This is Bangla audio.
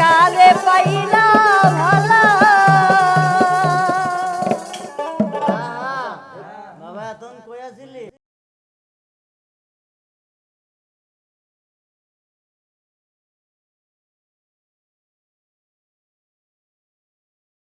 কালে পাইলা